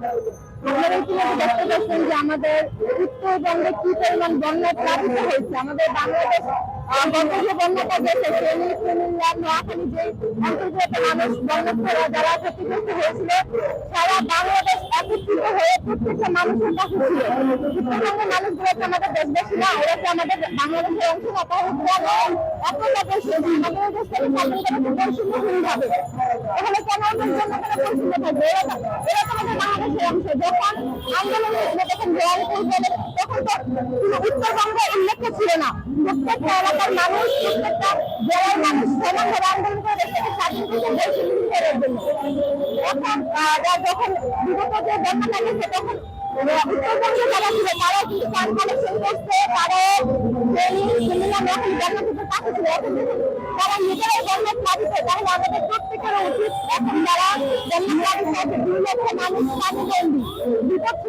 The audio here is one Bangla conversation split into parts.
Deus. আপনারা ইতিমধ্যে দেখতে পাচ্ছেন যে আমাদের উত্তরবঙ্গে কি পরিমাণ বন্যা প্লাবিত হয়েছে। আমাদের বাংলাদেশ মানুষগুলো দেশবাসী না, ওরা হচ্ছে আমাদের বাংলাদেশের অংশ না তাহলে কেন একতা বৈষম্য আমাদের দেশ থেকে স্বাধীনতা বৈষম্যহীন ভাবে তাহলে কেন জন্য কেন বৈষম্য থাকবে? এরা তো আমাদের বাংলাদেশের অংশ যখন আন্দোলন হয়েছিল তখন উল্লেখ ছিল না। প্রত্যেকটা এলাকার মানুষ, প্রত্যেকটা জেলার মানুষ সমান আন্দোলন করে যখন বিগত যে বন্যাটা গেছে তখন তারা নিজেরাই বন্যা প্লাবিত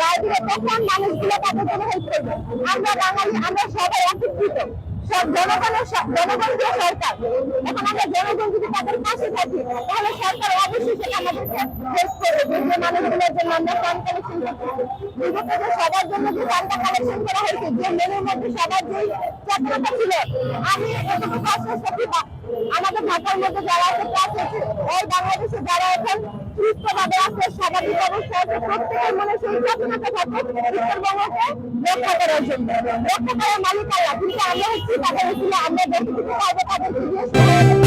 রায় দিবে তখন মানুষগুলো তাদের জন্য হেল্প করবে আমরা বাঙালি আমরা সবাই একত্রিত। সব জনগণের জনগণ দিয়ে সরকার। এখন আমরা জনগণ যদি তাদের পাশে থাকি, তাহলে সরকার অবশ্যই সেটা সবার জন্য যে ফান্ডটা কালেকশন করা হয়েছে, যে মেনুর মধ্যে সবার যে চাকরিটা ছিল, আমি এতটুকু আশ্বাস আমাদের ঢাকার মধ্যে যারা আছে ওই বাংলাদেশে যারা এখন সুস্থভাবে আছে, স্বাভাবিক অবস্থায় আছে, প্রত্যেকের মনে সেই থাকে উত্তরবঙ্গকে রক্ষা করার জন্য রক্ষা করার কিন্তু আমরা হচ্ছি তাদের আমরা যতটুকু পারব করব।